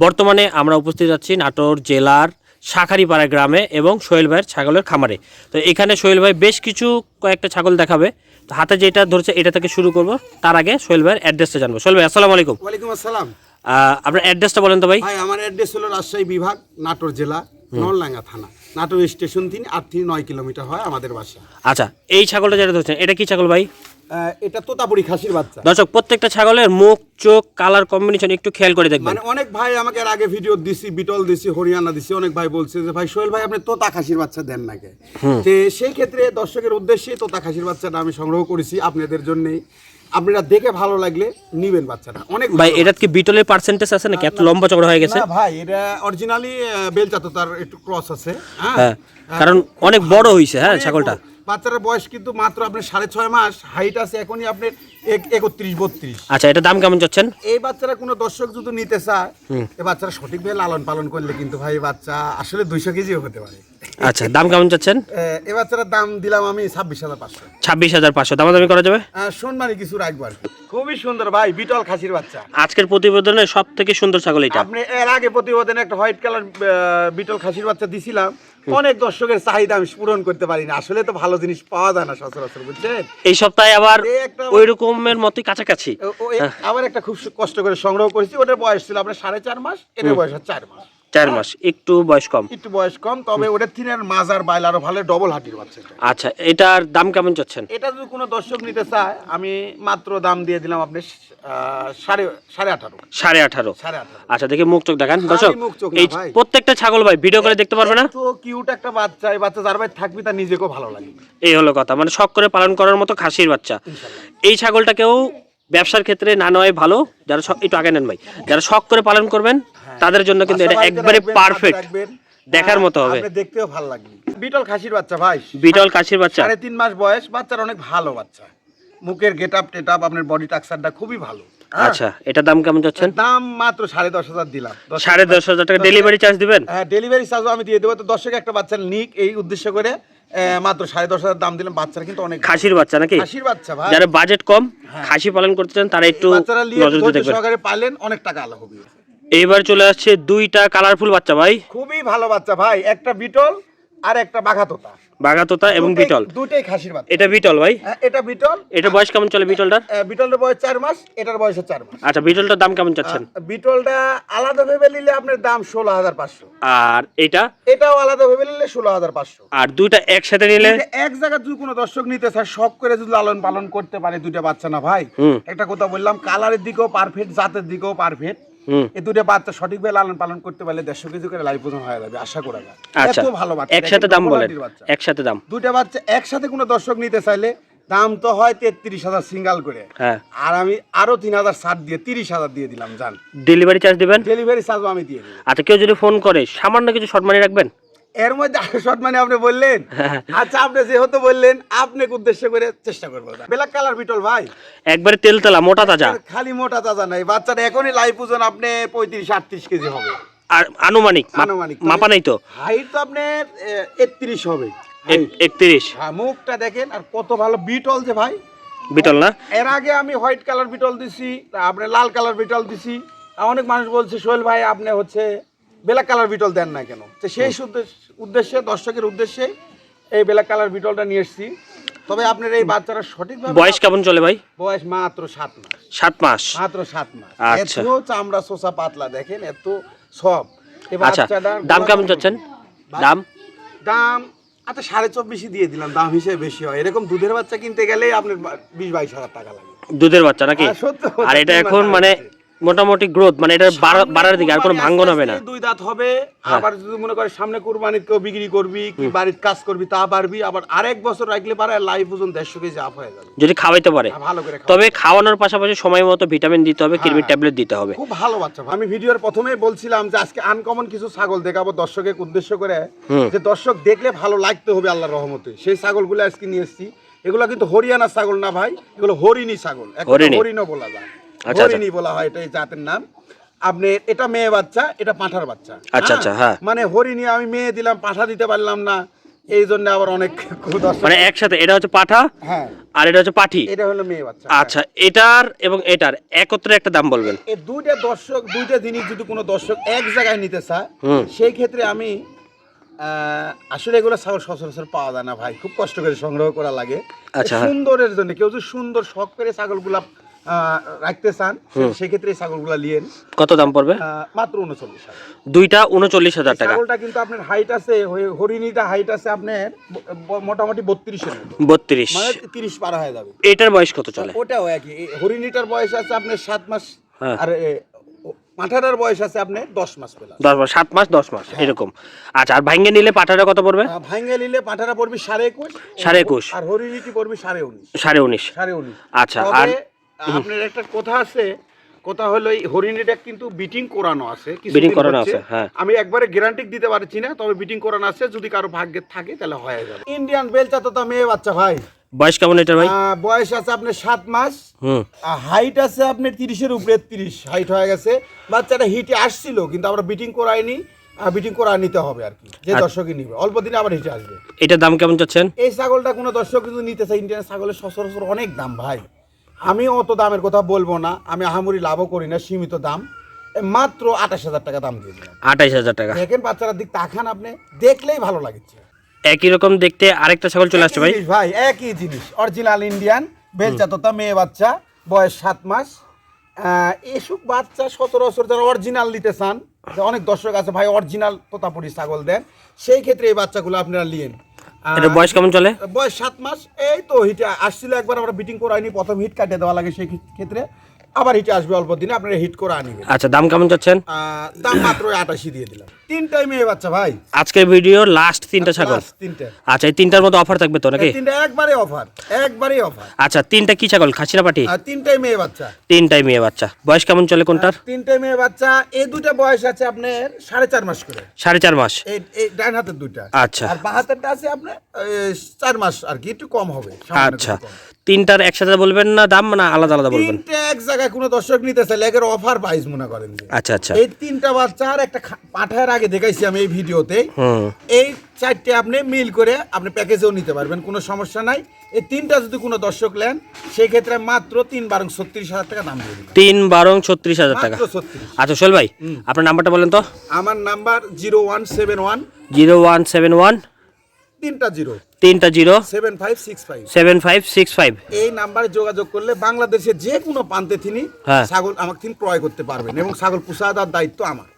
বর্তমানে আমরা উপস্থিত আছি নাটোর জেলার শাখারিপাড়া গ্রামে এবং সোহেল ভাইয়ের ছাগলের খামারে। তো এখানে সোহেল ভাই বেশ কিছু কয়েকটা ছাগল দেখাবে। তো হাতে যেটা ধরছে এটা থেকে শুরু করব। তার আগে সোহেল ভাইয়ের অ্যাড্রেসটা জানব। সোহেল ভাই আসসালামু আলাইকুম। ওয়ালাইকুম আসসালাম। আহ, আপনার অ্যাড্রেসটা বলেন তো ভাই। আমার অ্যাড্রেস হলো রাজশাহী বিভাগ নাটোর জেলা নলডাঙ্গা থানা। নাটোর স্টেশন থেকে আট থেকে নয় কিলোমিটার হয় আমাদের বাসা। আচ্ছা এই ছাগলটা যেটা ধরছেন এটা কি ছাগল ভাই? এটা তোতাপুরি খাসির বাচ্চা। দর্শক প্রত্যেকটা ছাগলের মুখ চোখ কালার কম্বিনেশন একটু খেয়াল করে দেখবেন। মানে অনেক ভাই আমাকে এর আগে ভিডিও দিছি বিটল দিছি হরিয়ানা দিছি অনেক ভাই বলছে যে ভাই সোহেল ভাই আপনি তোতা খাসির বাচ্চা দেন নাকি তো সেই ক্ষেত্রে দর্শকের উদ্দেশ্যে তোতা খাসির বাচ্চাটা আমি সংগ্রহ করেছি আপনাদের জন্যই। আপনারা দেখে ভালো লাগলে নিবেন বাচ্চাটা। অনেক ভাই এটা কি বিটলের পার্সেন্টেজ আছে নাকি? এত লম্বা চড়া হয়ে গেছে। না ভাই এটা অরিজিনালি বেলচা তো তার একটু ক্রস আছে হ্যাঁ? কারণ অনেক বড় হয়েছে হ্যাঁ ছাগলটা। বাচ্চাটার বয়স কিন্তু মাত্র আপনার সাড়ে ছয় মাস হাইট আছে এখনই আপনার একত্রিশ বত্রিশ। আচ্ছা এটা দাম কেমন চাচ্ছেন? এই বাচ্চারা কোনো দর্শক যদি নিতে চায় এই বাচ্চারা সঠিকভাবে লালন পালন করলে কিন্তু ভাই বাচ্চা আসলে দুইশো কেজিও হতে পারে। আচ্ছা দাম কেমন চাচ্ছেন? এ, এই বাচ্চাটার দাম দিলাম আমি ছাব্বিশ হাজার পাঁচশো। ছাব্বিশ হাজার পাঁচশো। দামাদামি করা যাবে? সম্মানী কিছু রাখব আর খুবই সুন্দর ভাই বিটল খাসির বাচ্চা। আজকের প্রতিবেদনে সব থেকে সুন্দর ছাগল এটা আপনি এর আগে প্রতিবেদনে একটা হোয়াইট কালার বিটল খাসির বাচ্চা দিছিলাম। অনেক দর্শকের চাহিদা আমি পূরণ করতে পারি না। আসলে তো ভালো জিনিস পাওয়া যায় না সচরাচর বুঝছেন? এই সপ্তাহে আবার এই ওই মতোই কাছাকাছি। আবার একটা খুব কষ্ট করে সংগ্রহ করেছি ওটার বয়স ছিল আপনার সাড়ে চার মাস এটার বয়স হচ্ছে চার মাস। চার মাস একটু বয়স কম। একটু বয়স কম তবে ওটার থিনের মাজার বাইল আরও ভালো ডবল হাটির বাচ্চা আচ্ছা এটার দাম কেমন চাচ্ছেন? এটা যদি কোনো দর্শক নিতে চায় আমি মাত্র দাম দিয়ে দিলাম আপনি সাড়ে সাড়ে আঠারো। সাড়ে আঠারো। আচ্ছা দেখি মুখ চোখ দেখান। দর্শক এই প্রত্যেকটা ছাগল ভাই ভিডিও করে দেখতে পারবে না? তো কিউট একটা বাচ্চা এই বাচ্চা যার ভাই থাকবি তার নিজেকেও ভালো লাগবে এই হলো কথা মানে শখ করে পালন করার মতো খাসির বাচ্চা। এই ছাগলটাকেও ব্যবসার ক্ষেত্রে না নয় ভালো যারা একটু আগে নেন ভাই। যারা শখ করে পালন করবেন তাদের জন্য কিন্তু এটা একবারে পারফেক্ট দেখার হ্যাঁ, মতো হবে। আপনি দেখতেও ভালো লাগবে। বিটল খাসির বাচ্চা ভাই। বিটল খাসির বাচ্চা। সাড়ে তিন মাস বয়স বাচ্চার অনেক ভালো বাচ্চা। মুখের গেট আপ টেট আপ আপনার বডি টাক্সারটা খুবই ভালো। হ্যাঁ। আচ্ছা এটা দাম কেমন চাচ্ছেন দাম মাত্র সাড়ে দশ হাজার দিলাম। সাড়ে দশ হাজার টাকা ডেলিভারি চার্জ দিবেন? হ্যাঁ ডেলিভারি চার্জও আমি দিয়ে দেবো। তো দর্শক একটা বাচ্চার নিক এই উদ্দেশ্য করে মাত্র সাড়ে দশ হাজার দাম দিলাম। বাচ্চার কিন্তু অনেক খাসির বাচ্চা নাকি? খাসির বাচ্চা ভাই। যারা বাজেট কম খাসি পালন করতে চান তারা একটু এই বাচ্চারা নিয়ে নজর ধৈর্য দেখবেন সহকারে পালেন অনেক টাকা আলো হবে। এইবার চলে আসছে দুইটা কালারফুল বাচ্চা ভাই। খুবই ভালো বাচ্চা ভাই একটা বিটল আর একটা বাঘাতোতা। বাগাতোতা এবং বিটল। দুটোই খাসির বাচ্চা। এটা বিটল ভাই? হ্যাঁ, এটা বিটল। এটা বয়স কেমন চলে বিটলটার? আহ, বিটলের বয়স চার মাস এটার বয়স হচ্ছে চার মাস। আচ্ছা বিটলটার দাম কেমন চাচ্ছেন? বিটলটা আলাদা ভেবে নিলে আপনার দাম ষোলো হাজার পাঁচশো। আর এটা? এটাও আলাদা ভেবে নিলে ষোলো হাজার পাঁচশো। আর দুইটা একসাথে নিলে? এক জায়গায় যদি কোনো দর্শক নিতে চায় শখ করে যদি লালন পালন করতে পারে দুইটা বাচ্চা না ভাই। একটা কথা বললাম কালারের দিকেও পারফেক্ট জাতের দিকেও পারফেক্ট এই দুটো বাচ্চা সঠিকভাবে লালন পালন করতে পারলে দেড়শো কেজি করে লাইফ ওজন হয়ে যাবে আশা করা যায়। আচ্ছা এত ভালো বাচ্চা একসাথে দাম বলেন একসাথে দাম। দুটো বাচ্চা একসাথে কোনো দর্শক নিতে চাইলে দাম তো হয় তেত্রিশ হাজার সিঙ্গাল করে। হ্যাঁ। আর আমি আরও তিন হাজার ষাট দিয়ে তিরিশ হাজার দিয়ে দিলাম জান। ডেলিভারি চার্জ দিবেন? ডেলিভারি চার্জও আমি দিয়ে আচ্ছা কেউ যদি ফোন করে সামান্য কিছু সম্মানি রাখবেন? এর মধ্যে আরও শর্ট মানে আপনি বললেন। আচ্ছা আপনি যেহেতু বললেন আপনি উদ্দেশ্য করে চেষ্টা করব? ব্ল্যাক কালার বিটল ভাই। একবারে তেল তেলা মোটা তাজা। খালি মোটা তাজা নাই। বাচ্চাটা এখনই লাইফ ওজন আপনি পঁয়ত্রিশ আটত্রিশ কেজি হবে। আর আনুমানিক আনুমানিক। মাপা নাই তো? হাইট তো আপনার একত্রিশ হবে। একত্রিশ। হ্যাঁ মুখটা দেখেন আর কত ভালো বিটল যে ভাই। বিটল না? এর আগে আমি হোয়াইট কালার বিটল দিছি আপনি লাল কালার বিটল দিছি। অনেক মানুষ বলছে সোহেল ভাই আপনি হচ্ছে ব্ল্যাক কালার বিটল দেন না কেন? তো সেই উদ্দেশ্যে দর্শকের উদ্দেশ্যে এই ব্ল্যাক কালার বিটলটা নিয়ে এসেছি। তবে আপনার এই বাচ্চারা সঠিকভাবে বয়স কেমন চলে ভাই? বয়স মাত্র সাত মাস। সাত মাস? মাত্র সাত মাস। আচ্ছা। এত চামড়া সোসা পাতলা দেখেন এত সব। আচ্ছা দাম কেমন চাচ্ছেন? দাম? দাম আচ্ছা সাড়ে চব্বিশই দিয়ে দিলাম দাম হিসেবে বেশি হয়। এরকম দুধের বাচ্চা কিনতে গেলে আপনার বিশ বাইশ হাজার টাকা লাগে। দুধের বাচ্চা নাকি? হ্যাঁ, সত্য আর এটা এখন মানে। মোটামুটি গ্রোথ মানে এটা বাড়ার দিকে আর কোনো ভাঙ্গন হবে না। দুই দাঁত হবে হ্যাঁ। আবার যদি মনে করে সামনে কুরবানির কেউ বিক্রি করবি কি বাড়ির কাজ করবি তা পারবি আবার আরেক বছর রাখলে পারে লাইফ ওজন দেড়শো কেজি আপ হয়ে যাবে। যদি খাওয়াইতে পারে। হ্যাঁ, ভালো করে তবে খাওয়ানোর পাশাপাশি সময় মতো ভিটামিন দিতে হবে হ্যাঁ। ট্যাবলেট দিতে হবে। খুব ভালো বাচ্চা আমি ভিডিওর প্রথমেই বলছিলাম যে আজকে আনকমন কিছু ছাগল দেখাবো দর্শকের উদ্দেশ্য করে। যে দর্শক দেখলে ভালো লাগতে হবে আল্লাহর রহমতে। সেই ছাগলগুলো আজকে নিয়ে এসেছি। এগুলো কিন্তু হরিয়ানা ছাগল না ভাই। এগুলো হরিণী ছাগল। হরিণও বলা যায়। হরিণী বলা হয় এটা এই জাতের নাম। আপনি এটা মেয়ে বাচ্চা এটা পাঁঠার বাচ্চা। আচ্ছা, আচ্ছা, হ্যাঁ। মানে হরিণী আমি মেয়ে দিলাম পাঁঠা দিতে পারলাম না। এই জন্য আবার অনেক মানে একসাথে এটা হচ্ছে পাঠা হ্যাঁ। আর এটা হচ্ছে পাঠি? এটা হলো মেয়ে বাচ্চা। আচ্ছা এটার এবং এটার একত্রে একটা দাম বলবেন। এই দুইটা দর্শক দুইটা জিনিস যদি কোনো দর্শক এক জায়গায় নিতে চায় সেই ক্ষেত্রে আমি আহ, আসলে এগুলো ছাগল সচরাচর পাওয়া যায় না ভাই। খুব কষ্ট করে সংগ্রহ করা লাগে। আচ্ছা। সুন্দরের জন্য কেউ যদি সুন্দর শখ করে ছাগলগুলা রাখতে চান সেক্ষেত্রে ছাগলগুলা লিয়েন কত দাম পড়বে? মাত্র উনচল্লিশ দুইটা উনচল্লিশ হাজার টাকা। ছাগলটা কিন্তু আপনার হাইট আছে হরি- হরিণীটা হাইট আছে আপনার মোটামুটি বত্রিশের বত্রিশ। মানে তিরিশ পার হয়ে যাবে। এটার বয়স কত চলে? ওটাও একই। হরিণীটার বয়স আছে আপনার সাত মাস হ্যাঁ। আর পাঁঠাটার বয়স আছে আপনার দশ মাস পেলাম দশ মাস সাত মাস দশ মাস এরকম। আচ্ছা আর ভাঙ্গে নিলে পাঠাটা কত পড়বে? ভাঙ্গে নিলে পাঁঠাটা পড়বি সাড়ে একুশ। সাড়ে একুশ। আর হরিণীটি পড়বি সাড়ে উনিশ। সাড়ে উনিশ। সাড়ে উনিশ। আচ্ছা, আর- আপনার একটা কথা আছে কথা হলো এই হরিণীটা কিন্তু বিটিং করানো আছে Beating করানো আছে, হ্যাঁ। আমি একবারে গ্যারান্টি দিতে পারছি না তবে বিটিং করানো আছে যদি কারও ভাগ্যে থাকে তাহলে হয়ে যাবে। ইন্ডিয়ান বেলচা তো মেয়ে বাচ্চা ভাই। বয়স কেমন এটার ভাই? বয়স আছে আপনার সাত মাস। হুম। হাইট আছে আপনার তিরিশের উপরে তিরিশ হাইট হয়ে গেছে। বাচ্চাটা হিটে আসছিল কিন্তু আমরা বিটিং করাইনি বিটিং করা নিতে হবে আর কি যে আচ্ছা। দর্শকই নিবে। অল্প দিনে আবার হিটে আসবে। এটার দাম কেমন চাচ্ছেন? এই ছাগলটা কোনো দর্শক কিন্তু নিতে চাই ইন্ডিয়ান ছাগলের সচরাচর অনেক দাম ভাই। আমি অত দামের কথা বলব না আমি আহামরি লাভও করি না সীমিত দাম। মাত্র আঠাশ হাজার টাকা দাম দিয়ে দিলাম। আঠাইশ হাজার টাকা। দেখেন বাচ্চাটার দিক তাকান আপনি দেখলেই ভালো লাগছে। একই রকম দেখতে আরেকটা ছাগল চলে আসছে ভাই। ভাই একই জিনিস। অরিজিনাল ইন্ডিয়ান বেলচা তোতা মেয়ে বাচ্চা বয়স সাত মাস। এসব বাচ্চা সচরাচর যারা অরিজিনাল নিতে চান যে অনেক দর্শক আছে ভাই অরিজিনাল তোতাপুরি ছাগল দেন সেই ক্ষেত্রে এই বাচ্চাগুলো আপনারা নিয়েন। এটার বয়স কেমন চলে? বয়স সাত মাস। এই তো হিটে আসছিল একবার আমরা বিটিং করাইনি প্রথম হিট কাটিয়ে দেওয়া লাগে সেই ক্ষেত্রে। আবার হিটে আসবে অল্প দিনে আপনারা হিট করে আনিবেন। আচ্ছা দাম কেমন চাচ্ছেন? দাম মাত্র আটাশি দিয়ে দিলাম। তিনটাই মেয়ে বাচ্চা ভাই। আজকের ভিডিও লাস্ট তিনটা ছাগল। তিনটে। আচ্ছা এই তিনটার মধ্যে অফার থাকবে তো নাকি? তিনটা একবারে অফার একবারে অফার আচ্ছা তিনটা কি ছাগল? খাসিরা পাটি তিনটাই মেয়ে বাচ্চা। তিনটাই মেয়ে বাচ্চা। বয়স কেমন চলে কোনটার? তিনটে মেয়ে বাচ্চা এই দুটা বয়স আছে আপনার সাড়ে চার মাস করে। সাড়ে চার মাস। এই ডান হাতের দুইটা। আচ্ছা। আর বাঁ হাতেরটা আছে আপনার চার মাস আর কি একটু কম হবে আচ্ছা। তিনটার একসাথে বলবেন না দাম না আলাদা আলাদা বলবেন? তিনটে এক জায়গায় কোনো দর্শক নিতে চাইলে একের অফার প্রাইস মনে করেন যে। আচ্ছা আচ্ছা। এই তিনটা বাচ্চার একটা পাঠার আগে দেখাইছি আমি এই ভিডিওতে। হুম। এই চারটে আপনি মিল করে আপনি প্যাকেজেও নিতে পারবেন কোনো সমস্যা নাই। এই তিনটা যদি কোনো দর্শক নেন সেই ক্ষেত্রে মাত্র তিন বারং ছত্রিশ হাজার টাকা দাম দিয়ে তিন বারং ছত্রিশ হাজার টাকা। আচ্ছা সোহেল ভাই আপনার নাম্বারটা বলেন তো। আমার number zero one seven one. Zero one seven one. তিনটা জিরো। তিনটা zero. Seven five six five. Seven five six five. এই নাম্বারে যোগাযোগ করলে বাংলাদেশের যে কোনো প্রান্তে তিনি হ্যাঁ। ছাগল আমাকে তিনি ক্রয় করতে পারবেন এবং ছাগল পোষা দায়িত্ব আমার।